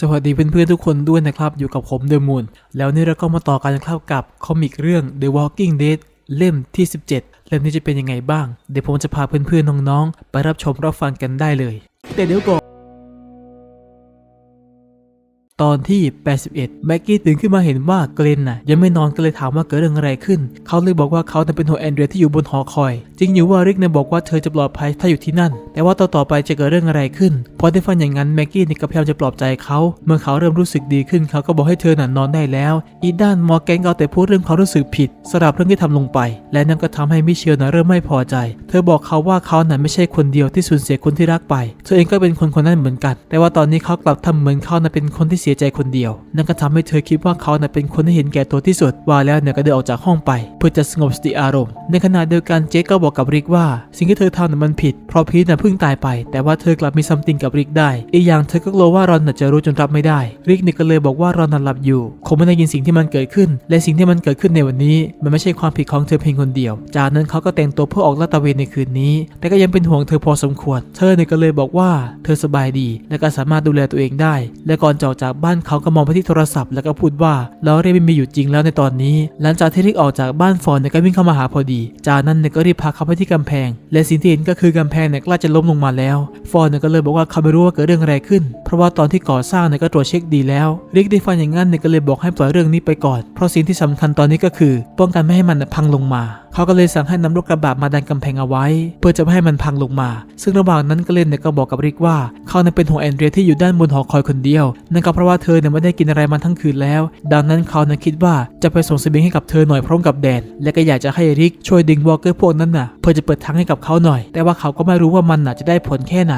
สวัสดีเพื่อนๆทุกคนด้วยนะครับ อยู่กับผมเดอะมูนแล้วนี่เราก็มาต่อกันนะครับกับคอมิกเรื่อง The Walking Dead เล่มที่ 17 เล่มนี้จะเป็นยังไงบ้าง เดี๋ยวผมจะพาเพื่อนๆน้องๆ ไปรับชมรับฟังกันได้เลย แต่เดี๋ยวก่อน ตอนที่ 81 แม็กกี้ตื่นขึ้นมาเห็นว่าเกรนน่ะยังไม่นอนก็เลยถามว่าเกิดเรื่องอะไรขึ้น เขาเลยบอกว่าเขาน่ะเป็นหัวแอนเดรียที่อยู่บนหอคอย จริงอยู่ว่าริกเนี่ยบอกว่าเธอจะปลอดภัยถ้าอยู่ที่นั่น แต่ว่าต่อต่อไปจะเกิดเรื่องอะไรขึ้น พอได้ฟังอย่างนั้นแม็กกี้นี่ก็พยายามจะปลอบใจเขาเมื่อเขาเริ่มรู้สึกดีขึ้นเขาก็บอกให้เธอน่ะนอนได้แล้ว อีด้านมอร์แกนก็เอาแต่พูดเรื่องความรู้สึกผิดสำหรับเรื่องที่ทำลงไป และนั่นก็ทำให้มิเชลน่ะเริ่มไม่พอใจ เธอบอกเขาว่าเขาน่ะไม่ใช่คนเดียวที่สูญเสียคนที่รักไป เธอเองก็เป็นคนคนนั้นเหมือนกัน แต่ว่าตอนนี้เขากลับทำเหมือนเขาน่ะเป็นคนที่เสียใจคนเดียว นั่นก็ทำให้เธอคิดว่าเขาน่ะเป็นคนที่เห็นแก่ตัวที่สุด ว่าแล้วเนี่ยก็เดินออกจากห้องไป เพื่อจะสงบสติอารมณ์ ในขณะเดียวกันเจคก็บอกกับริกว่า สิ่งที่เธอทำน่ะมันผิด เพราะพีทน่ะเพิ่งตายไป แต่ว่าเธอกลับมีซัมติงกับริกได้ อีกอย่างเธอก็กลัวว่ารอนน่ะจะรู้จนรับไม่ได้ ริกเนี่ยก็เลยบอกว่ารอนน่ะหลับอยู่ คงไม่ได้ยินสิ่งที่มันเกิดขึ้น และสิ่งที่มันเกิดขึ้นในวันนี้ มันไม่ใช่ความผิดของเธอเพียงคนเดียว จากนั้นเขาก็แต่งตัวเพื่อออกลาดตระเวนในคืนนี้ แต่ก็ยังเป็นห่วงเธอพอสมควร เธอเนี่ยก็เลยบอกว่า เธอสบายดี และก็สามารถดูแลตัวเองได้ และก่อนจะออกจากบ้านเขาก็มองไปที่โทรศัพท์แล้วก็พูดว่าลอเรไม่มีอยู่จริงแล้วในตอนนี้ หลังจากที่ริกออกจากบ้านฟอนเนี่ยก็วิ่งเข้ามาหาพอดี จากนั้นเนี่ยก็รีบพาเขาไปที่กำแพง และสิ่งที่เห็นก็คือกำแพงเนี่ยใกล้จะล้มลงมาแล้ว ฟอนเนี่ยก็เลยบอกว่าเขาไม่รู้ว่าเกิดเรื่องอะไรขึ้น เพราะว่าตอนที่ก่อสร้างเนี่ยก็ตรวจเช็คดีแล้วริกได้ฟังอย่างนั้นเนี่ยก็เลยบอกให้ปล่อยเรื่องนี้ไปก่อน เพราะสิ่งที่สำคัญตอนนี้ก็คือ ป้องกันไม่ให้มันพังลงมา เขาก็เลยสั่งให้นำรถกระบะมาดันกำแพงเอาไว้ เพื่อจะไม่ให้มันพังลงมา ซึ่งระหว่างนั้นก็เล่นเนี่ยก็บอกกับริกว่าเขาเนี่ยเป็นห่วงแอนเดรียที่อยู่ด้านบนหอคอยคนเดียวนั่นก็เพราะว่าเธอเนี่ยไม่ได้กินอะไรมาทั้งคืนแล้ว ดังนั้นเขาเนี่ยคิดว่าจะไปส่งเสบียงให้กับเธอหน่อยพร้อมกับแดน และก็อยากจะให้ริกช่วยดึงวอลเกอร์พวกนั้นน่ะเพื่อจะเปิดทางให้กับเขาหน่อย แต่ว่าเขาก็ไม่รู้ว่ามันน่ะจะได้ผลแค่ไหน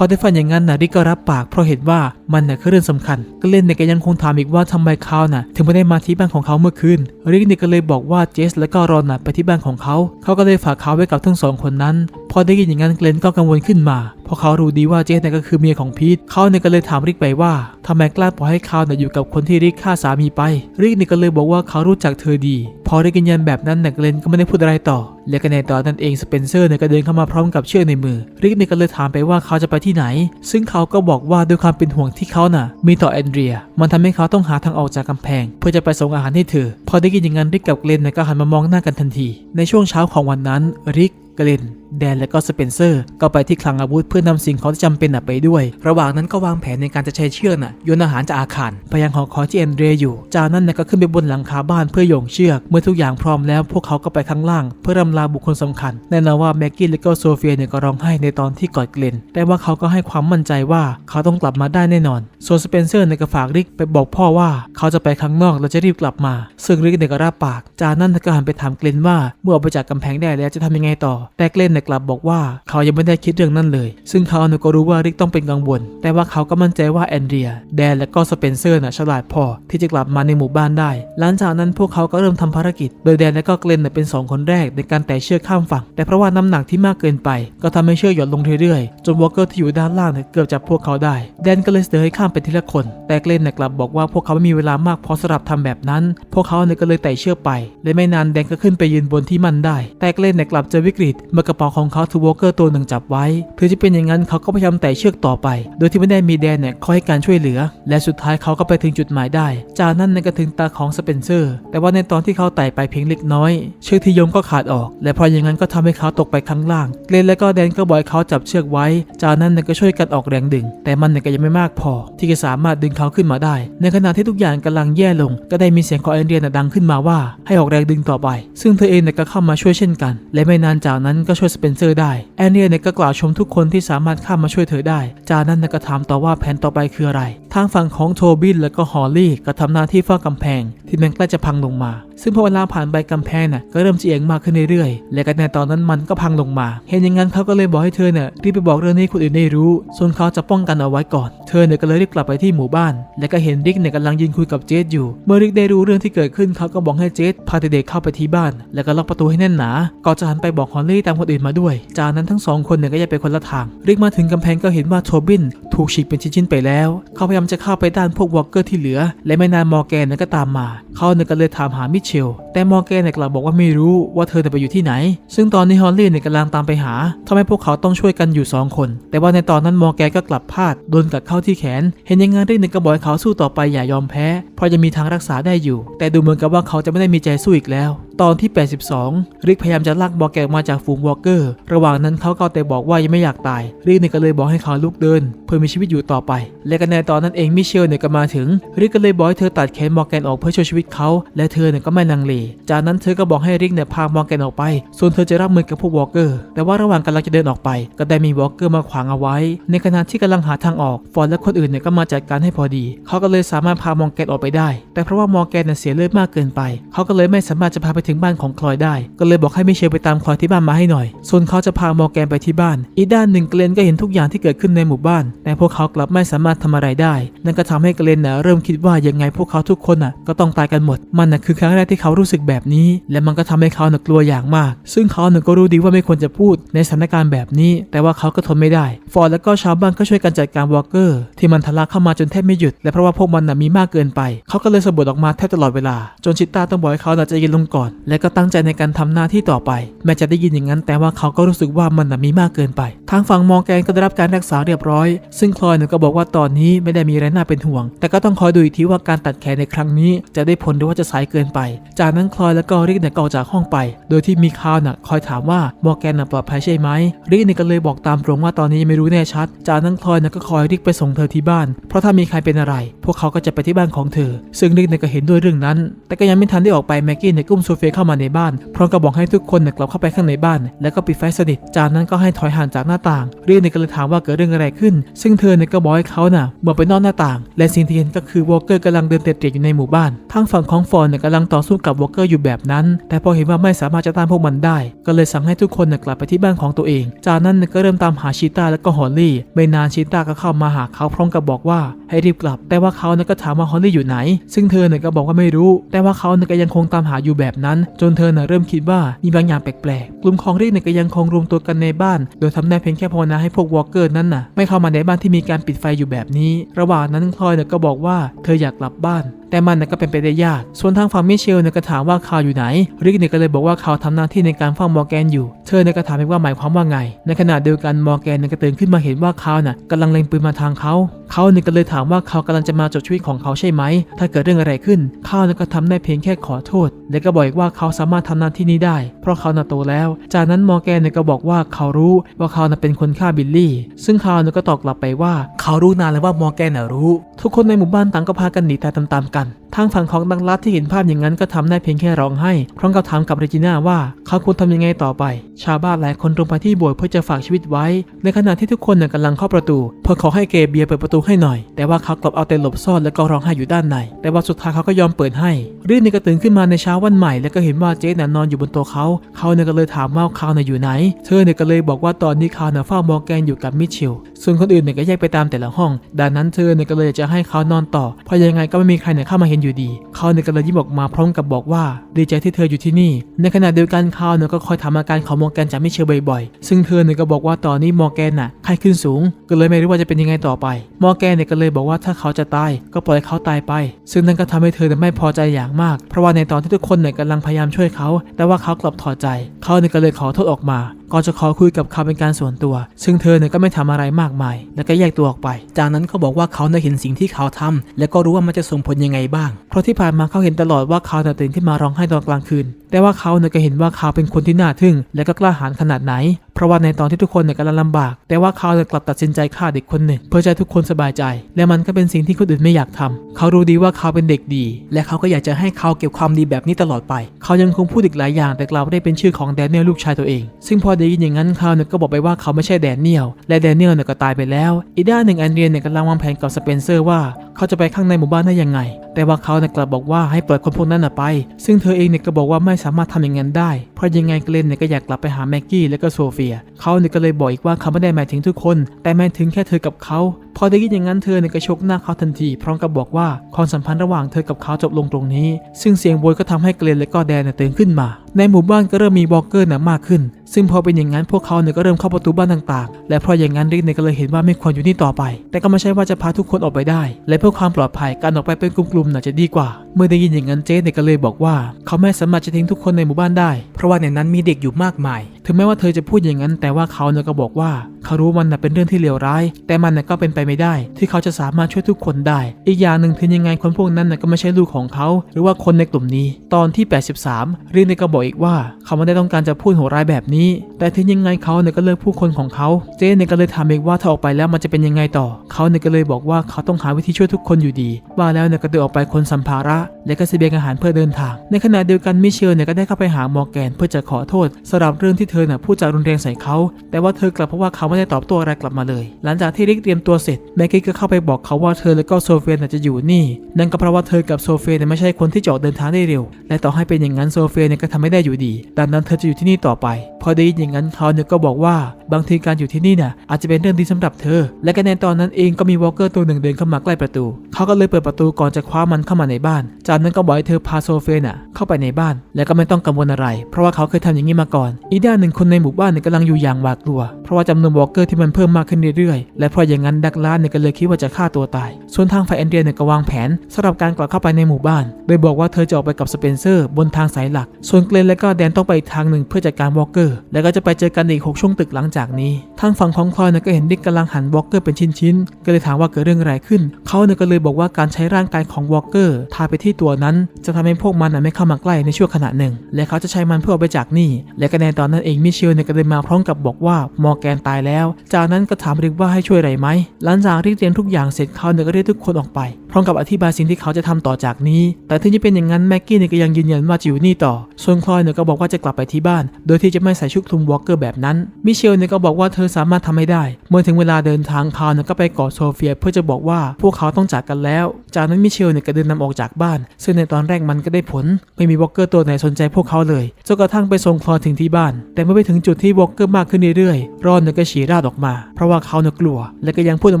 อได้ฟังอย่างนั้นนะริกก็รับปากเพราะเห็นว่ามันน่ะคือเรื่องสำคัญก็เล่นเนี่ยก็ยังคงถามอีกว่าทำไมเขาน่ะ ถึงไม่ได้มาที่บ้านของเขาเมื่อคืนริกเนี่ยก็เลยบอกว่าเจสและก็รอนน่ะไปที่บ้านของเขาเขาก็เลยฝากเขาไว้กับทั้งสองคนนั้น พอได้ยินอย่างนั้นเกลนก็กังวลขึ้นมา ราะเขารู้ดีว่าเจสเนี่ยก็คือเมียของพีทเขาเนี่ยก็เลยถามริกไปว่าทำไมกล้าปล่อยให้เขาเนี่ยอยู่กับคนที่ริกฆ่าสามีไป ริกเนี่ยก็เลยบอกว่าเขารู้จักเธอดี พอได้กินยันแบบนั้นเนี่ยเกลนก็ไม่ได้พูดอะไรต่อ และก็ในตอนนั้นเองสเปนเซอร์เนี่ยก็เดินเข้ามาพร้อมกับเชือกในมือ ริกเนี่ยก็เลยถามไปว่าเขาจะไปที่ไหน ซึ่งเขาก็บอกว่าด้วยความเป็นห่วงที่เขาน่ะ มีต่อแอนเดรีย มันทำให้เขาต้องหาทางออกจากกำแพง เพื่อจะไปส่งอาหารให้เธอ พอได้ยินอย่างนั้นริกกับเกลนเนี่ยก็หันมามองหน้ากันทันที ในช่วงเช้าของวันนั้นริกเกลน แดนและก็สเปนเซอร์ ก็ไปที่คลังอาวุธเพื่อนำสิ่งของที่จำเป็นไปด้วย ระหว่างนั้นก็วางแผนในการจะใช้เชือกน่ะโยนอาหารจากอาคารไปยังหอคอยที่แอนเดรียอยู่ จากนั้นน่ะก็ขึ้นไปบนหลังคาบ้านเพื่อโยงเชือก เมื่อทุกอย่างพร้อมแล้วพวกเขาก็ไปข้างล่าง เพื่อรำลาบุคคลสำคัญแน่นอนว่าแม็กกี้และก็โซเฟียเนี่ยก็ร้องไห้ในตอนที่กอดเกลนแต่ว่าเขาก็ให้ความมั่นใจว่าเขาต้องกลับมาได้แน่นอน ส่วนสเปนเซอร์เนี่ยก็ฝากริกไปบอกพ่อว่าเขาจะไปข้างนอกแล้วจะรีบกลับมา ซึ่งริกเนี่ยก็รับปาก จากนั้นก็หันไปถามเกลนว่าเมื่อออกไปจากกำแพงได้แล้วจะทำยังไงต่อ แต่เกลนเนี่กลับบอกว่าเขายังไม่ได้คิดเรื่องนั้นเลย ซึ่งเขาเนี่ยก็รู้ว่าริกต้องเป็นกังวล แต่ว่าเขาก็มั่นใจว่าแอนเดรีย แดนและก็สเปนเซอร์น่ะฉลาดพอที่จะกลับมาในหมู่บ้านได้ หลังจากนั้นพวกเขาก็เริ่มทำภารกิจ โดยแดนและก็เกลนเนี่ยเป็นสองคนแรกในการไต่เชือกข้ามฝั่ง แต่เพราะว่าน้ำหนักที่มากเกินไป ก็ทำให้เชือกหย่อนลงเรื่อยๆ จนวอลเกอร์ที่อยู่ด้านล่างเนี่ยเกือบจับพวกเขาได้ แดนก็เลยเสนอให้ข้ามไปทีละคน แต่เกลนเนี่ยกลับบอกว่าพวกเขาไม่มีเวลามากพอสำหรับทำแบบนั้น พวกเขาเนี่ยก็เลยไต่เชือกไป และไม่นานแดนก็ขึ้นไปยืนบนที่มันได้ แต่เกลนเนี่ยกลับเจอวิกฤตเมื่อกระเป๋าของเขาถูกวอลเกอร์ตัวหนึ่งจับไว้ถึงจะเป็นอย่างนั้นเขาก็พยายามไต่เชือกต่อไป โดยที่ไม่ได้มีแดนเนี่ยคอยให้การช่วยเหลือ และสุดท้ายเขาก็ไปถึงจุดหมายได้ จากนั้นเนี่ยก็ถึงตาของสเปนเซอร์ แต่ว่าในตอนที่เขาไต่ไปเพียงเล็กน้อย เชือกที่โยงก็ขาดออก และเพราะอย่างนั้นก็ทำให้เขาตกไปข้างล่าง เกรนและก็แดนก็บอยเขาจับเชือกไว้ จากนั้นเนี่ยก็ช่วยกันออกแรงดึง แต่มันเนี่ยก็ยังไม่มากพอ ที่จะสามารถดึงเขาขึ้นมาได้ ในขณะที่ทุกอย่างกำลังแย่ลง ก็ได้มีเสียงของแอเดรียนดังขึ้นมาว่า ให้ออกแรงดึงต่อไป ซึ่งเธอเองเนี่ยก็เข้ามาช่วยเช่นกัน และไม่นานจากนั้นก็ช่วยสเปนเซอร์ได้แอนเนียเนี่ยก็กล่าวชมทุกคนที่สามารถข้ามาช่วยเธอได้ จานั้นก็ถามต่อว่าแผนต่อไปคืออะไร ทางฝั่งของโทบินและก็ฮอลลี่ก็ทำหน้าที่เฝ้ากำแพง ที่มันใกล้จะพังลงมา ซึ่งพอเวลาผ่านไปกำแพงน่ะก็เริ่มจะเอียงมากขึ้นเรื่อยๆ และก็ในตอนนั้นมันก็พังลงมา เห็นอย่างนั้นเขาก็เลยบอกให้เธอเนี่ยรีบไปบอกเรื่องนี้คนอื่นได้รู้ ส่วนเขาจะป้องกันเอาไว้ก่อน เธอเนี่ยก็เลยรีบกลับไปที่หมู่บ้าน และก็เห็นริกเนี่ยกำลังยืนคุยกับเจสอยู่ เมื่อริกได้รู้เรื่องที่เกิดขึ้นเขาก็บอกให้เจสพาเด็กๆเข้าไปที่บ้าน แล้วก็ล็อกประตูให้แน่นหนาก่อนจะหันไปบอกฮอลลี่ตามคนอื่นมาด้วย จากนั้นทั้งสองคนเนี่ยก็แยกไปคนละทางริกมาถึงกำแพงก็เห็นว่าโทบินถูกฉีกเป็นชิ้นๆไปแล้วเขาพยายามจะเข้าไปด้านพวกวอลเกอร์ที่เหลือ และไม่นานมอร์แกนนั้นก็ตามมา เขาเนี่ยก็เลยถามหามิเชล แต่มอร์แกนเนี่ยกลับบอกว่าไม่รู้ว่าเธอไปอยู่ที่ไหน ซึ่งตอนนี้ฮอลลี่เนี่ยกำลังตามไปหาทำให้พวกเขาต้องช่วยกันอยู่สองคน แต่ว่าในตอนนั้นมอร์แกนก็กลับพลาดโดนกัดเข้าที่แขน เห็นยังงั้นริกเนี่ยก็บอกให้เขาสู้ต่อไปอย่ายอมแพ้ เพราะยังมีทางรักษาได้อยู่ แต่ดูเหมือนกับว่าเขาจะไม่ได้มีใจสู้อีกแล้ว ตอนที่ 82 ริกพยายามจะลากมอแกนออกมาจากฝูงวอลเกอร์ ระหว่างนั้นเขาก็แต่บอกว่ายังไม่อยากตาย ริกเนี่ยก็เลยบอกให้เขาลุกเดิน เพื่อมีชีวิตอยู่ต่อไป และกันในตอนนั้นเองมิเชลเนี่ยก็มาถึง ริกก็เลยบอกให้เธอตัดแขนมอร์แกนออกเพื่อช่วยชีวิตเขา และเธอเนี่ยก็ไม่ลังเล จากนั้นเธอก็บอกให้ริกเนี่ยพามอร์แกนออกไป ส่วนเธอจะรับมือกับพวกวอลเกอร์ แต่ว่าระหว่างกำลังจะเดินออกไป ก็ได้มีวอลเกอร์มาขวางเอาไว้ ในขณะที่กำลังหาทางออก ฟอร์ดและคนอื่นเนี่ยก็มาจัดการให้พอดี เขาก็เลยสามารถพามอร์แกนออกไปได้ แต่เพราะว่ามอร์แกนเนี่ยเสียเลือดมากเกินไป เขาก็เลยไม่สามารถจะพาไปถึงบ้านของคลอยได้ ก็เลยบอกให้มิเชลไปตามคลอยที่บ้านมาให้หน่อย ส่วนเขาจะพามอร์แกนไปที่บ้าน อีกด้านหนึ่งเกลนก็เห็นทุกอย่างที่เกิดขึ้นในหมู่บ้าน แต่พวกเขากลับไม่สามารถทำอะไรได้ นั่นก็ทำให้เกลนน่ะเริ่มคิดว่ายังไงพวกเขาทุกคนน่ะก็ต้องตายกันหมด มันน่ะคือครั้งแรกที่เขารู้สึกแบบนี้ และมันก็ทำให้เขาหน่ะกลัวอย่างมาก ซึ่งเขาหน่ะก็รู้ดีว่าไม่ควรจะพูดในสถานการณ์แบบนี้ แต่ว่าเขาก็ทนไม่ได้ ฟอร์ดและก็ชาวบ้านก็ช่วยกันจัดการวอลเกอร์ที่มันทะลักเข้ามาจนแทบไม่หยุด และเพราะว่าพวกมันน่ะมีมากเกินไป เขาก็เลยสะบัดออกมาแทบตลอดเวลา จนชิต้าต้องบอกให้เขาน่ะใจเย็นลงก่อนและก็ตั้งใจในการทำหน้าที่ต่อไป แม้จะได้ยินอย่างนั้น แต่ว่าเขาก็รู้สึกว่ามันน่มีมากเกินไป ทางฝั่งมอร์แกนก็ได้รับการรักษาเรียบร้อย ซึ่งคลอยนี่ยก็บอกว่าตอนนี้ไม่ได้มีอะไรน่าเป็นห่วง แต่ก็ต้องคอยดูอีกทีว่าการตัดแขนในครั้งนี้ จะได้ผลหรือว่าจะสายเกินไป จากนั้นคลอยแล้วก็ริกเนี่ยก็ออกจากห้องไป โดยที่มีคาวน่ะคอยถามว่ามอร์แกนน่ะปลอดภัยใช่ไหมริกเนี่ยก็เลยบอกตามตรงว่าตอนนี้ยังไม่รู้แน่ชัด จากนั้นคลอยเนี่ยก็คอยริกไปส่งเธอที่บ้าน เพราะถ้ามีใครเป็นอะไร พวกเขาก็จะไปที่บ้านของเธอ ซึ่งริกเนี่ยก็เห็นด้วยเรื่องนั้น แต่ก็ยังไม่ทันได้ออกไปแม็กกี้เนี่ยกุ้มโซเฟียเข้ามาในบ้าน พร้อมกับบอกให้ทุกคนกลับเข้าไปข้างในบ้าน แล้วก็ปิดไฟสนิท จากนั้นก็ให้ถอยห่างจากหน้าต่างเนี่ยก็เลยถามว่าเกิดเรื่องอะไรขึ้น ซึ่งเธอเนี่ยก็บอกให้เขาน่ะมองไปนอกหน้าต่าง และสิ่งที่เห็นก็คือวอลเกอร์กำลังเดินเตะๆอยู่ในหมู่บ้าน ทางฝั่งของฟอร์ดเนี่ยกำลังต่อสู้กับวอลเกอร์อยู่แบบนั้น แต่พอเห็นว่าไม่สามารถจะต้านพวกมันได้ ก็เลยสั่งให้ทุกคนกลับไปที่บ้านของตัวเอง จากนั้นก็เริ่มตามหาชีต้าและก็ฮอลลี่ ไม่นานชีต้าก็เข้ามาหาเขาพร้อมกับบอกว่าให้รีบกลับ แต่ว่าเขาเนี่ยก็ถามว่าฮอลลี่อยู่ไหน ซึ่งเธอเนี่ยก็บอกว่าไม่รู้ แต่ว่าเขาเนี่ยก็ยังคงตามหาอยู่แบบนั้นจนเธอเนี่ยเริ่มคิดว่ามีบางอย่างแปลกๆ กลุ่มของเริกเนี่ยก็ยังคงรวมตัวกันในบ้าน โดยทำได้เพียงแค่ภาวนาให้พวกวอลเกอร์นั้นน่ะไม่เข้ามาในบ้านที่มีการปิดไฟอยู่แบบนี้ ระหว่างนั้นคลอยเนี่ยก็บอกว่าเธออยากกลับบ้าน แต่มันน่ะก็เป็นไปได้ยาก ส่วนทางฝั่งมิเชลเนี่ยก็ถามว่าคาวอยู่ไหน ริกเนี่ยก็เลยบอกว่าเขาทำหน้าที่ในการเฝ้ามอร์แกนอยู่ เธอเนี่ยก็ถามอีกว่าหมายความว่าไง ในขณะเดียวกันมอร์แกนเนี่ยก็ตื่นขึ้นมาเห็นว่าคาวน่ะกำลังเล็งปืนมาทางเขา เขาเนี่ยก็เลยถามว่าเขากำลังจะมาจบชีวิตของเขาใช่ไหม ถ้าเกิดเรื่องอะไรขึ้นเขาเนี่ยก็ทำได้เพียงแค่ขอโทษ และก็บอกอีกว่าเขาสามารถทำหน้าที่นี้ได้ เพราะเขาน่ะโตแล้ว จากนั้นมอร์แกนเนี่ยก็บอกว่าเขารู้ว่าเขาน่ะเป็นคนฆ่าบิลลี่ซึ่งเขาเนี่ยก็ตอบกลับไปว่าเขารู้นานแล้วว่ามอร์แกนน่ะรู้ ทุกคนในหมู่บ้านต่างก็พากันหนีตายตามๆกัน tâm ทางฝั่งของดังลัดที่เห็นภาพอย่างนั้นก็ทำได้เพียงแค่ร้องไห้ พร้อมกับถามกับเรจิน่าว่าเขาควรทำยังไงต่อไป ชาวบ้านหลายคนตรงไปที่โบสถ์เพื่อจะฝากชีวิตไว้ ในขณะที่ทุกคนเนี่ยกำลังเข้าประตู เพื่อขอให้เกเบียเปิดประตูให้หน่อย แต่ว่าเขากลับเอาแต่หลบซ่อนแล้วก็ร้องไห้อยู่ด้านใน แต่ว่าสุดท้ายเขาก็ยอมเปิดให้รื่นเนก็ตื่นขึ้นมาในเช้าวันใหม่ แล้วก็เห็นว่าเจ๊น่ะนอนอยู่บนต๊ะเขา เขาเนี่ยก็เลยถามว่าเขาเนี่ยอยู่ไหน เธอเนี่ยก็เลยบอกว่าตอนนี้เขาเนี่ยเฝ้ามอร์แกนอยู่กับมิเชล ส่วนคนอื่นเนี่ยก็แยกไปตามแต่ละห้อง ดังนั้นเธอเนี่ยก็เลยจะให้เขานอนต่อ เพราะยังไงก็ไม่มีใครเนี่ยเข้ามาเห็นอยู่ดี เขาเนี่ยก็เลยยิ้มออกมาพร้อมกับบอกว่า ดีใจที่เธออยู่ที่นี่ ในขณะเดียวกันเขาเนี่ยก็คอยถามอาการของมอร์แกนจากมิเชลบ่อยๆ ซึ่งเธอเนี่ยก็บอกว่าตอนนี้มอร์แกนน่ะไข้ขึ้นสูง ก็เลยไม่รู้ว่าจะเป็นยังไงต่อไป มอร์แกนเนี่ยก็เลยบอกว่าถ้าเขาจะตายก็ปล่อยเขาตายไป ซึ่งนั่นก็ทำให้เธอเนี่ยไม่พอใจอย่างมาก เพราะว่าในตอนที่ทุกคนเนี่ยกำลังพยายามช่วยเขา แต่ว่าเขากลับถอดใจ เขาเนี่ยก็เลยขอโทษออกมา ก่อนจะขอคุยกับเขาเป็นการส่วนตัว ซึ่งเธอเนี่ยก็ไม่ทำอะไรมากมาย แล้วก็แยกตัวออกไป จากนั้นเขาบอกว่าเขาเนี่ยเห็นสิ่งที่เขาทำและก็รู้ว่ามันจะส่งผลยังไงบ้าง เพราะที่ผ่านมาเขาเห็นตลอดว่าเขาเนี่ยตื่นขึ้นมาร้องไห้ตอนกลางคืน แต่ว่าเขาเนี่ยก็เห็นว่าเขาเป็นคนที่น่าทึ่ง และก็กล้าหาญขนาดไหน เพราะว่าในตอนที่ทุกคนเนี่ยกำลังลำบาก แต่ว่าเขาเนี่ยกลับตัดสินใจฆ่าเด็กคนหนึ่ง เพื่อจะให้ทุกคนสบายใจ และมันก็เป็นสิ่งที่คนอื่นไม่อยากทำเขารู้ดีว่าเขาเป็นเด็กดี และเขาก็อยากจะให้เขาเก็บความดีแบบนี้ตลอดไป เขายังคงพูดอีกหลายอย่าง แต่กล่าวได้เป็นชื่อของแดเนียลลูกชายตัวเอง ซึ่งพอได้ยินอย่างนั้นเขาเนี่ยก็บอกไปว่าเขาไม่ใช่แดเนียลและแดเนียลเนี่ยก็ตายไปแล้ว อีด้านหนึ่งแอนเดรียนเนี่ยกำลังวางแผนกับสเปนเซอร์ว่าเขาจะไปข้างในหมู่บ้านได้ยังไง แต่ว่าเขาเนี่ยกลับบอกว่าให้ปล่อยคนพวกนั้นไป ซึ่งเธอเองเนี่ยก็บอกว่าไม่สามารถทำอย่างนั้นได้ เพราะยังไงเกรนเนี่ยก็อยากกลับไปหาแม็กกี้และก็โซเฟีย เขาเนี่ยก็เลยบอกอีกว่าเขาไม่ได้หมายถึงทุกคน แต่หมายถึงแค่เธอกับเขา พอได้ยินอย่างนั้นเธอเนี่ยก็ชกหน้าเขาทันที พร้อมกับบอกว่าความสัมพันธ์ระหว่างเธอกับเขาจบลงตรงนี้ ซึ่งเสียงโวยก็ทำให้เกรนและก็แดนเนยตื่นขึ้นมา ในหมู่บ้านก็เริ่มมีวอลเกอร์น่ะมากขึ้น ซึ่งพอเป็นอย่างนั้นพวกเขาเนี่ยก็เริ่มเข้าประตูบ้านต่างๆ และเพราะอย่างนั้นริกเนี่ยก็เลยเห็นว่าไม่ควรอยู่นี่ต่อไป แต่ก็ไม่ใช่ว่าจะพาทุกคนออกไปได้ และเพื่อความปลอดภัยการออกไปเป็นกลุ่มๆน่ะจะดีกว่า เมื่อได้ยินอย่างนั้นเจ๊เนี่ยก็เลยบอกว่า เขาไม่สามารถจะทิ้งทุกคนในหมู่บ้านได้ เพราะว่าในนั้นมีเด็กอยู่มากมายถึงแม้ว่าเธอจะพูดอย่างนั้น แต่ว่าเขาเนี่ยก็บอกว่า เขารู้มันน่ะเป็นเรื่องที่เลวร้าย แต่มันนะก็เป็นไปไม่ได้ ที่เขาจะสามารถช่วยทุกคนได้ อีกอย่างหนึ่งถึงยังไงคนพวกนั้นนะก็ไม่ใช่ลูกของเขา หรือว่าคนในกลุ่มนี้ ตอนที่ 83 รีนเนี่ยก็บอกอีกว่า เขาไม่ได้ต้องการจะพูดโหดร้ายแบบนี้ แต่ถึงยังไงเขาเนี่ยก็เลือกผู้คนของเขา เจนเนี่ยก็เลยถามอีกว่าถ้าออกไปแล้วมันจะเป็นยังไงต่อ เขาเนี่ยก็เลยบอกว่าเขาต้องหาวิธีช่วยทุกคนอยู่ดี ว่าแล้วเนี่ยก็เดินออกไปคนสัมภาระ และก็เสบียงอาหารเพื่อเดินทาง ในขณะเดียวกันมิเชลเนี่ยก็ได้เข้าไปหา มอร์แกน เพื่อจะขอโทษสำหรับเรื่องที่เธอน่ะพูดจารุนแรงใส่เขา แต่ว่าเธอกลับเพราะว่าเขาไม่ได้ตอบโต้อะไรกลับมาเลย หลังจากที่ริกเตรียมตัวเสร็จแม็กกี้ก็เข้าไปบอกเขาว่าเธอและก็โซเฟียน่ะจะอยู่นี่ นั่นก็เพราะว่าเธอกับโซเฟียเนี่ยไม่ใช่คนที่จะออกเดินทางได้เร็ว และต่อให้เป็นอย่างนั้นโซเฟียเนี่ยก็ทำไม่ได้อยู่ดี ดังนั้นเธอจะอยู่ที่นี่ต่อไป พอได้ยินอย่างนั้นเขาเนี่ยก็บอกว่าบางทีการอยู่ที่นี่น่ะอาจจะเป็นเรื่องดีสำหรับเธอ และก็ในตอนนั้นเองก็มีวอลเกอร์ตัวหนึ่งเดินเข้ามาใกล้ประตู เขาก็เลยเปิดประตูก่อนจะคว้ามันเข้ามาในบ้าน จากนั้นก็บอกให้เธอพาโซเฟียน่ะเข้าไปในบ้าน และก็ไม่ต้องกังวลอะไร เพราะว่าเขาเคยทำอย่างนี้มาก่อน อีด้านหนึ่งคนในหมู่บ้านกำลังอยู่อย่างหวาดกลัว ราะว่าจำนวนวอลเกอร์ที่มันเพิ่มมากขึ้นเรื่อยๆ และเพราะอย่างนั้นดักลานเนี่ยก็เลยคิดว่าจะฆ่าตัวตาย ส่วนทางฝ่ายแอนเดรียเนี่ยก็วางแผนสำหรับการกลับเข้าไปในหมู่บ้าน โดยบอกว่าเธอจะออกไปกับสเปนเซอร์บนทางสายหลัก ส่วนเกรนและก็แดนต้องไปทางหนึ่งเพื่อจัดการวอลเกอร์ แล้วก็จะไปเจอกันอีกหกช่วงตึกหลังจากนี้ ทางฝั่งของคลอยเนี่ยก็เห็นดิกกำลังหั่นวอลเกอร์เป็นชิ้นๆ ก็เลยถามว่าเกิดเรื่องอะไรขึ้น เขาเนี่ยก็เลยบอกว่าการใช้ร่างกายของวอลเกอร์ทาไปที่ตัวนั้น จะทำให้พวกมันน่ะไม่เข้ามาใกล้ในช่วงขณะหนึ่ง และเขาจะใช้มันเพื่อเอาไปจากนี่และก็ในตอนนั้นเองมิเชลเนี่ยก็เลยมาพร้อมกับบอกว่ามอแกนตายแล้ว จากนั้นก็ถามริกว่าให้ช่วยอะไรไหม หลังจากที่เตรียมทุกอย่างเสร็จเขาเนี่ยก็เรียกทุกคนออกไป พร้อมกับอธิบายสิ่งที่เขาจะทำต่อจากนี้ แต่ถึงจะเป็นอย่างนั้นแม็กกี้เนี่ยก็ยังยืนยันว่าจะอยู่นี่ต่อ ส่วนคลอยเนี่ยก็บอกว่าจะกลับไปที่บ้าน โดยที่จะไม่ใส่ชุดคลุมวอลเกอร์แบบนั้น มิเชลเนี่ยก็บอกว่าเธอสามารถทำให้ได้ เมื่อถึงเวลาเดินทางเขาเนี่ยก็ไปกอดโซเฟียเพื่อจะบอกว่าพวกเขาต้องจากกันแล้ว จากนั้นมิเชลเนี่ยก็เดินนำออกจากบ้าน ซึ่งในตอนแรกมันก็ได้ผล ไม่มีวอลเกอร์ตัวไหนสนใจพวกเขาเลยจนกระทั่งไปส่งคลอยถึงที่บ้าน แต่เมื่อไปถึงจุดที่วอลเกอร์มากขึ้นเรื่อยๆรอนเนี่ยก็ฉี่ราดออกมา เพราะว่าเขาเนี่ยกลัว และก็ยังพูดออ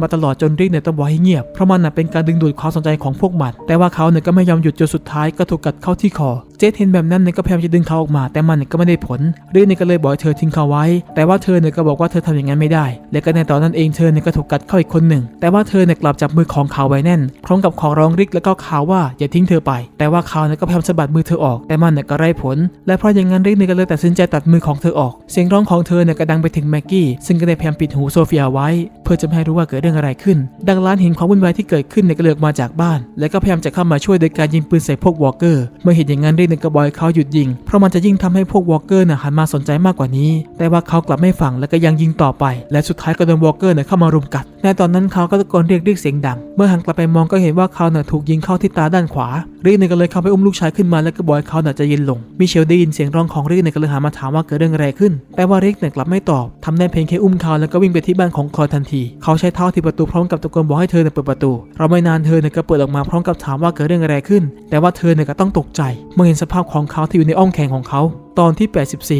กมาตลอดจนริกเนี่ยต้องบอกให้เงียบ เพราะมันน่ะเป็นการดึงดูดความสนใจของพวกมัน แต่ว่าเขาเนี่ยก็ไม่ยอมหยุดจนสุดท้ายก็ถูกกัดเข้าที่คอ เจสเห็นแบบนั้นเนี่ยก็พยายามจะดึงเขาออกมา แต่มันเนี่ยก็ไม่ได้ผลริกเนี่ยก็เลยบอกเธอทิ้งเขาไว้ แต่ว่าเธอเนี่ยก็บอกว่าเธอทำอย่างนั้นไม่ได้ และก็ในตอนนั้นเองเธอเนี่ยก็ถูกกัดเข้าอีกคนหนึ่ง แต่ว่าเธอเนี่ยกลับจับมือของเขาไว้แน่น พร้อมกับขอร้องริกแล้วก็ข่าวว่าอย่าทิ้งเธอไป แต่ว่าเขาเนี่ยก็พยายามสะบัดมือเธอออก แต่มันเนี่ยก็ไร้ผล และเพราะอย่างนั้นริกเนี่ยก็เลยตัดสินใจตัดมือของเธอออก เสียงร้องของเธอเนี่ยก็ดังไปถึงแม็กกีซึ่งก็ได้พยายามปิดหูโซเฟียไว้ เพื่อจะไม่ให้รู้ว่าเกิดเรื่องอะไรขึ้น ดังล้านเห็นความวุ่นวายที่เกิดขึ้นในกระเลือกมาจากบ้าน และก็พยายามจะเข้ามาช่วยโดยการยิงปืนใส่พวกวอลเกอร์เมื่อเห็นอย่างนั้นเรียกเนี่ยก็บอกให้เขาหยุดยิง เพราะมันจะยิ่งทำให้พวกวอลเกอร์น่ะหันมาสนใจมากกว่านี้ แต่ว่าเขากลับไม่ฟังและก็ยังยิงต่อไป และสุดท้ายก็โดนวอลเกอร์น่ะเข้ามารุมกัด ในตอนนั้นเขาก็ตะโกนเรียกเรียกเสียงดัง เมื่อหันกลับไปมองก็เห็นว่าเขาเนี่ยถูกยิงเข้าที่ตาด้านขวาริกเนี่ยก็เลยเข้าไปอุ้มลูกชายขึ้นมาแล้วก็บอกเขาเนี่ยจะเย็นลง มิเชลได้ยินเสียงร้องของริกเนี่ยก็เลยหันมาถามว่าเกิดเรื่องอะไรขึ้น แต่ว่าริกเนี่ยกลับไม่ตอบทำได้เพียงแค่อุ้มเขาแล้วก็วิ่งไปที่บ้านของคลอยทันที เขาใช้เท้าที่ประตูพร้อมกับตะโกนบอกให้เธอเนี่ยเปิดประตู เราไม่นานเธอเนี่ยก็เปิดออกมาพร้อมกับถามว่าเกิดเรื่องอะไรขึ้น แต่ว่าเธอเนี่ยก็ต้องตกใจเมื่อเห็นสภาพของเขาที่อยู่ในอ้อมแขนของเขาตอนที่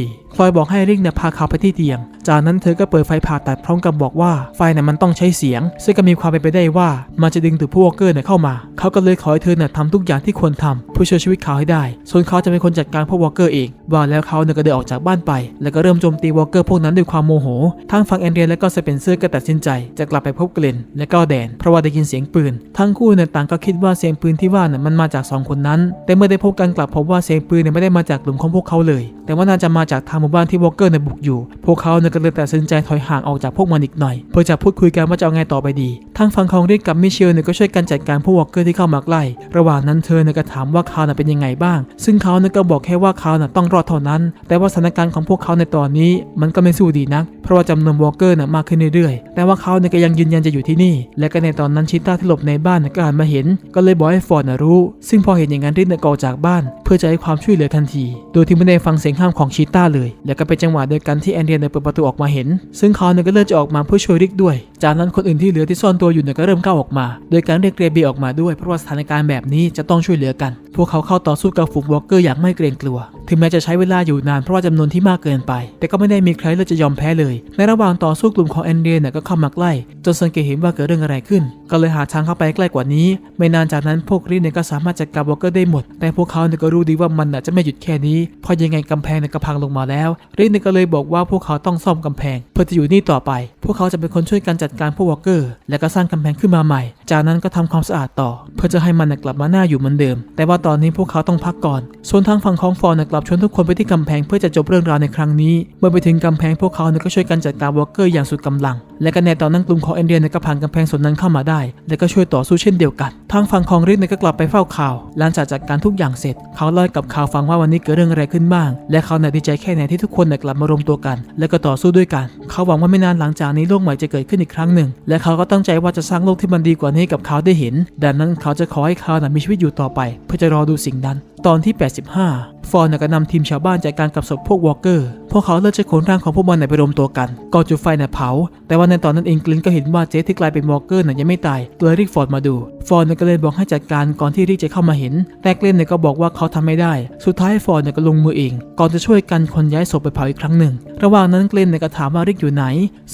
84คลอยบอกให้ริกเนี่ยพาเขาไปที่เตียง จากนั้นเธอก็เปิดไฟผ่าตัดพร้อมกับบอกว่าไฟเนี่ยมันต้องใช้เสียง ซึ่งก็มีความเป็นไปได้ว่า มันจะดึงดูดพวกวอลเกอร์เนี่ยเข้ามา เขาก็เลยขอให้เธอเนี่ยทำทุกอย่างที่ควรทำเพื่อช่วยชีวิตเขาให้ได้ ส่วนเขาจะเป็นคนจัดการพวกวอลเกอร์เองว่าแล้วเขาเนี่ยก็เดินออกจากบ้านไป แล้วก็เริ่มโจมตีวอลเกอร์พวกนั้นด้วยความโมโห ทั้งฝั่งแอนเดรียและก็สเปนเซอร์ก็ตัดสินใจ จะกลับไปพบเกลนและก็แดน เพราะว่าได้ยินเสียงปืน ทั้งคู่เนี่ยต่างก็คิดว่าเสียงปืนที่ว่าน่ะมันมาจากสองคนนั้น แต่เมื่อได้พบกันกลับพบว่าเสียงปืนเนี่ยไม่ได้มาจากกลุ่มของพวกเขาเลยแต่ว่าน่าจะมาจากทางหมู่บ้านที่วอลเกอร์เนี่ยบุกอยู่ พวกเขาเนี่ยก็เลยตัดสินใจถอยห่างออกจากพวกมันอีกหน่อย เพื่อจะพูดคุยกันว่าจะเอาไงต่อไปดี ทางฝั่งของริกกับมิเชลเนี่ยก็ช่วยกันจัดการพวกวอลเกอร์ที่เข้ามาใกล้ ระหว่างนั้นเธอเนี่ยก็ถามว่าเขาน่ะเป็นยังไงบ้าง ซึ่งเขาเนี่ยก็บอกแค่ว่าเขาน่ะต้องรอดเท่านั้น แต่ว่าสถานการณ์ของพวกเขาในตอนนี้มันก็ไม่สู้ดีนัก เพราะว่าจำนวนวอลเกอร์น่ะมากขึ้นเรื่อยๆ แต่ว่าเขาเนี่ยก็ยังยืนยันจะอยู่ที่นี่ และก็ในตอนนั้นชิต้าที่หลบในบ้านน่ะก็หันมาเห็น ก็เลยบอกให้ฟอร์ดน่ะรู้ ซึ่งพอเห็นอย่างนั้นริกเนี่ยก็ออกจากบ้าน เพื่อจะให้ความช่วยเหลือทันที โดยที่ไม่ได้ฟังังเสียงห้ามของชิต้าเลย และก็เป็นจังหวะเดียวกันที่แอนเดรียเนี่ยเปิดประตูออกมาเห็น ซึ่งเขาเนี่ยก็เริ่มจะออกมาเพื่อช่วยริกด้วย จากนั้นคนอื่นที่เหลือที่ซ่อนตัวอยู่เนี่ยก็เริ่มก้าวออกมา โดยการเรียกเรเบียออกมาด้วย เพราะว่าสถานการณ์แบบนี้จะต้องช่วยเหลือกัน พวกเขาเข้าต่อสู้กับฝูงวอลเกอร์อย่างไม่เกรงกลัว ถึงแม้จะใช้เวลาอยู่นานเพราะว่าจำนวนที่มากเกินไป แต่ก็ไม่ได้มีใครเลือกจะยอมแพ้เลย ในระหว่างต่อสู้กลุ่มของแอนเดรียเนี่ยก็เข้ามาใกล้จนสังเกตเห็นว่าเกิดเรื่องอะไรขึ้น ก็เลยหาทางเข้าไปใกล้กว่านี้ ไม่นานจากนั้นพวกรีเนี่ยก็สามารถจัดการวอลเกอร์ได้หมด แต่พวกเขาเนี่ยก็รู้ดีว่ามันน่ะจะไม่หยุดแค่นี้ เพราะยังไงกำแพงเนี่ยก็พังลงมาแล้วรีเนี่ยก็เลยบอกว่าพวกเขาต้องซ่อมกำแพง เพื่อจะอยู่นี่ต่อไป พวกเขาจะเป็นคนช่วยกันจัดการพวกวอลเกอร์ และก็สร้างกำแพงขึ้นมาใหม่ จากนั้นก็ทำความสะอาดต่อ เพื่อจะให้มันกลับมาหน้าอยู่เหมือนเดิม แต่ว่าตอนนี้พวกเขาต้องพักก่อน ส่วนทางฝั่งของฟอร์นกลับชวนทุกคนไปที่กำแพงเพื่อจะจบเรื่องราวในครั้งนี้ เมื่อไปถึงกำแพงพวกเขาเนี่ยก็ช่วยกันจัดการวอลเกอร์อย่างสุดกำลัง และก็ในตอนนั้นกลุ่มของเอนเดียนก็ผ่านกำแพงส่วนนั้นเข้ามาได้ และก็ช่วยต่อสู้เช่นเดียวกัน ทางฝั่งของริกเนี่ยก็กลับไปเฝ้าข่าว หลังจากจัดการทุกอย่างเสร็จ เขาเล่าให้กับข่าวฟังว่าวันนี้เกิดเรื่องอะไรขึ้นบ้าง และเขาเนี่ยดีใจแค่ไหนที่ทุกคนเนี่ยกลับมารวมตัวกัน และก็ต่อสู้ด้วยกัน เขาหวังว่าไม่นานหลังจากนี้โลกใหม่จะเกิดขึ้นอีกครั้งหนึ่ง และเขาก็ตั้งใจว่าจะสร้างโลกที่มันดีกว่านี้ให้กับเขาได้เห็น ดังนั้นเขาจะขอให้เขาน่ยมีชีวิตอยู่ต่อไป เพื่อจะรอดูสิ่งนั้น ตอนที่ 85 ฟอร์นก็นำทีมชาวบ้านจัดการกับศพพวกวอลเกอร์ พวกเขาเลือกใช้ขนร่างของพวกมันน่ะไปรวมตัวกัน ก่อนจุดไฟน่ะเผา แต่ว่าในตอนนั้นเองกลินก็เห็นว่าเจสที่กลายเป็นวอลเกอร์น่ะยังไม่ตายเลยเรียกฟอร์ดมาดู ฟอร์ดก็เลยบอกให้จัดการก่อนที่ริกจะเข้ามาเห็น แต่กลินเนี่ยก็บอกว่าเขาทำไม่ได้ สุดท้ายฟอร์ดเนี่ยก็ลงมือเอง ก่อนจะช่วยกันคนย้ายศพไปเผาอีกครั้งหนึ่ง ระหว่างนั้นกลินเนี่ยก็ถามว่าริกอยู่ไหน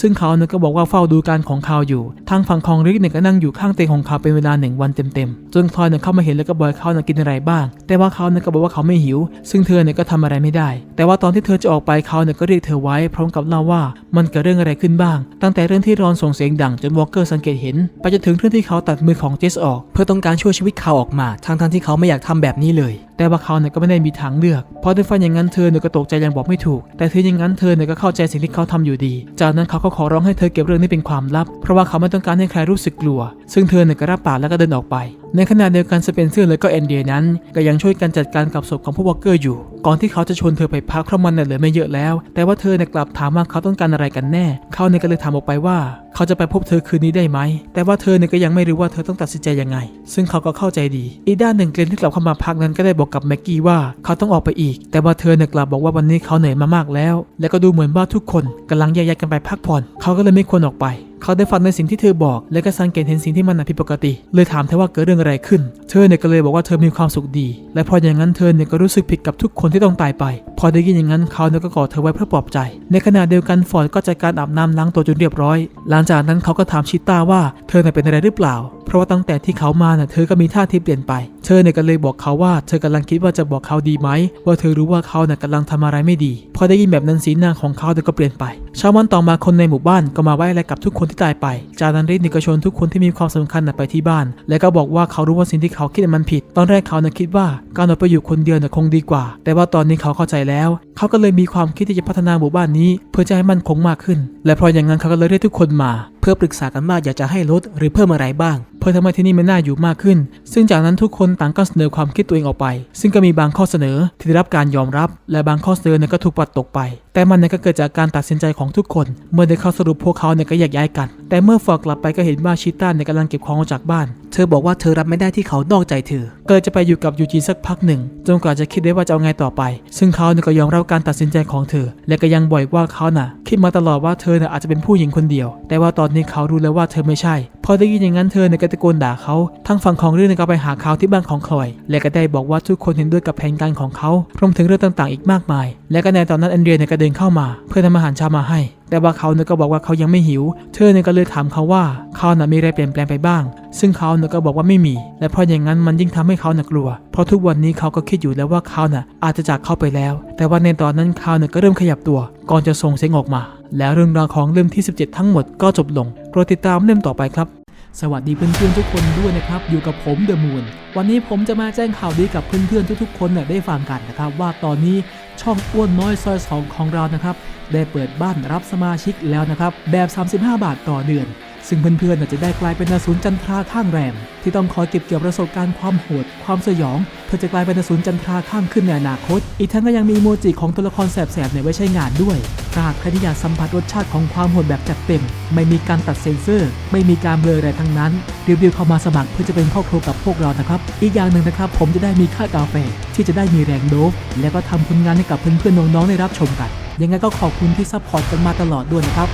ซึ่งเขาเนี่ยก็บอกว่าเฝ้าดูการของเขาอยู่ ทางฝั่งของริกเนี่ยก็นั่งอยู่ข้างเตียงของเขาเป็นเวลาหนึ่งวันเต็มๆ จนคลอยเนี่ยเข้ามาเห็นแล้วก็บอกเขาเนี่ยกินอะไรบ้าง แต่ว่าเขาเนี่ยก็บอกว่าเขาไม่หิว ซึ่งเธอเนี่ยก็ทำอะไรไม่ได้ แต่ว่าตอนที่เธอจะออกไปเขาเนี่ยก็เรียกเธอไว้พร้อมกับเล่าว่ามันเกิดเรื่องอะไรขึ้นบ้าง ตั้งแต่เรื่องที่รอนส่งเสียงดังจนวอลเกอร์สังเกตเห็น ไปจนถึงเรื่องที่เขาตัดมือของเจสออก เพื่อต้องการช่วยชีวิตเขาออกมาทั้งทที่เขาไม่อยากทำแบบนี้เลย แต่ว่าเขาเนี่ยก็ไม่ได้มีทางเลือก พอได้ฟังอย่างนั้นเธอเนี่ยก็ตกใจยังบอกไม่ถูก แต่ถึงอย่างนั้นเธอเนี่ยก็เข้าใจสิ่งที่เขาทำอยู่ดี จากนั้นเขาก็ขอร้องให้เธอเก็บเรื่องนี้เป็นความลับ เพราะว่าเขาไม่ต้องการให้ใครรู้สึกกลัว ซึ่งเธอเนี่ยก็รับปากแล้วก็เดินออกไป ในขณะเดียวกันสเปนเซอร์และก็แอนเดียนั้น ก็ยังช่วยกันจัดการกับศพของผู้วอลเกอร์อยู่ก่อนที่เขาจะชวนเธอไปพักเพราะมันเนี่ยเหลือไม่เยอะแล้ว แต่ว่าเธอเนี่ยกลับถามว่าเขาต้องการอะไรกันแน่ เขาเนี่ยก็เลยถามออกไปว่า เขาจะไปพบเธอคืนนี้ได้ไหม แต่ว่าเธอเนี่ยก็ยังไม่รู้ว่าเธอต้องตัดสินใจยังไง ซึ่งเขาก็เข้าใจดี อีกด้านหนึ่งเกรนที่กลับเข้ามาพักนั้นก็ได้บอกกับแม็กกี้ว่าเขาต้องออกไปอีก แต่ว่าเธอเนี่ยกลับบอกว่าวันนี้เขาเหนื่อยมามากแล้ว และก็ดูเหมือนว่าทุกคนกำลังแยกย้ายกันไปพักผ่อน เขาก็เลยไม่ควรออกไปเขาได้ฟังในสิ่งที่เธอบอก และก็สังเกตเห็นสิ่งที่มันผิดปกติ เลยถามเธอว่าเกิดเรื่องอะไรขึ้น เธอเนี่ยก็เลยบอกว่าเธอมีความสุขดี และพออย่างนั้นเธอเนี่ยก็รู้สึกผิดกับทุกคนที่ต้องตายไป พอได้ยินอย่างนั้นเขาเนี่ยก็กอดเธอไว้เพื่อปลอบใจ ในขณะเดียวกันฟอร์ดก็จัดการอาบน้ำล้างตัวจนเรียบร้อย หลังจากนั้นเขาก็ถามชิต้าว่าเธอเนี่ยเป็นอะไรหรือเปล่า เพราะว่าตั้งแต่ที่เขามาน่ะเธอก็มีท่าทีเปลี่ยนไป เธอเนี่ยก็เลยบอกเขาว่า เธอกำลังคิดว่าจะบอกเขาดีไหมว่าเธอรู้ว่าเขาเนี่ยกำลังทำอะไรไม่ดี พอได้ยินแบบนั้นสีหน้าของเขาเนี่ยก็เปลี่ยนไป เช้าวันต่อมาคนในหมู่บ้านก็มาไว้อะไรกับทุกคนที่ตายไป จากนั้นริดนิกชนทุกคนที่มีความสำคัญนไปที่บ้าน และก็บอกว่าเขารู้ว่าสิ่งที่เขาคิดมันผิด ตอนแรกเขาเนี่ยคิดว่าการออกไปอยู่คนเดียวเนี่ยคงดีกว่า แต่ว่าตอนนี้เขาเข้าใจแล้ว เขาก็เลยมีความคิดที่จะพัฒนาหมู่บ้านนี้ เพื่อจะให้มันคงมากขึ้น และเพราะอย่างนั้นเขาก็เลยเรียกทุกคนมา พื่อปรึกษากันว่าอยากจะให้ลดหรือเพิ่มอะไรบ้าง เพื่อทำให้ที่นี่มันน่าอยู่มากขึ้น ซึ่งจากนั้นทุกคนต่างก็เสนอความคิดตัวเองออกไป ซึ่งก็มีบางข้อเสนอที่ได้รับการยอมรับ และบางข้อเสนอเนี่ยก็ถูกปัดตกไป แต่มันเนี่ยก็เกิดจากการตัดสินใจของทุกคน เมื่อได้เข้าสรุปพวกเขาเนี่ยก็แยกย้ายกัน แต่เมื่อฟอร์กลับไปก็เห็นว่าชิต้าเนี่ยกำลังเก็บของออกจากบ้าน เธอบอกว่าเธอรับไม่ได้ที่เขานอกใจเธอ เลยจะไปอยู่กับยูจีสักพักหนึ่งจนกว่าจะคิดได้ว่าจะเอาไงต่อไป ซึ่งเขาเนี่ยก็ยอมรับการตัดสินใจของเธอ และก็ยังบ่อยว่าเขาน่ะ คิดมาตลอดว่าเธอน่ะอาจจะเป็นผู้หญิงคนเดียว แต่ว่าตอนนี้เขารู้แล้วว่าเธอไม่ใช่ พอได้ยินอย่างนั้นเธอเนี่ยก็ตะโกนด่าเขาทั้งฝั่งของเรื่องเนี่ยก็ไปหาเขาที่บ้านของคลอย และก็ได้บอกว่าทุกคนเห็นด้วยกับแผนการของเขารวมถึงเรื่องต่างๆ อีกมากมาย และก็ในตอนนั้นแอนเดรียเนี่ยก็เดินเข้ามา เพื่อทำอาหารเช้ามาให้ แต่ว่าเขาเนี่ยก็บอกว่าเขายังไม่หิว เธอเนี่ยก็เลยถามเขาว่าเขาน่ะมีอะไรเปลี่ยนแปลงไปบ้าง ซึ่งเขาเนี่ยก็บอกว่าไม่มี และเพราะอย่างนั้นมันยิ่งทำให้เขาน่ะกลัว เพราะทุกวันนี้เขาก็คิดอยู่แล้วว่าเขาน่ะอาจจะจากเขาไปแล้ว แต่ว่าในตอนนั้นเขาเนี่ยก็เริ่มขยับตัว ก่อนจะส่งเสียงออกมา แล้วเรื่องราวของเล่มที่ 17 ทั้งหมดก็จบลงโปรดติดตามเล่มต่อไปครับ สวัสดีเพื่อนๆทุกคนด้วยนะครับ อยู่กับผมเดอะมูนวันนี้ผมจะมาแจ้งข่าวดีกับเพื่อนๆทุกๆ คนเนี่ยได้ฟังกันนะครับ ว่าตอนนี้ช่องอ้วนน้อยซอยสองของเรานะครับ ได้เปิดบ้านรับสมาชิกแล้วนะครับ แบบ 35 บาทต่อเดือน ซึ่งเพื่อนๆจะได้กลายเป็นนสูนจันทราข้างแรม ที่ต้องคอยเก็บเกี่ยวประสบการณ์ความโหด ความสยองเพื่อจะกลายเป็นนสูนจันทราข้างขึ้นในอนาคต อีกทั้งก็ยังมีโมจิของตัวละครแสบๆเนี่ยไว้ใช้งานด้วยถ้าหากใครที่อยากสัมผัสรสชาติของความโหดแบบจัดเต็ม ไม่มีการตัดเซ็นเซอร์ ไม่มีการเบลออะไรทั้งนั้นรีบๆเข้ามาสมัครเพื่อจะเป็นครอบครัวกับพวกเรานะครับ อีกอย่างหนึ่งนะครับ ผมจะได้มีค่ากาแฟที่จะได้มีแรงโดฟและก็ทำผลงานให้กับเพื่อนๆน้องๆได้รับชมกัน ยังไงก็ขอบคุณที่ซัพพอร์ตกันมาตลอดด้วยนะครับ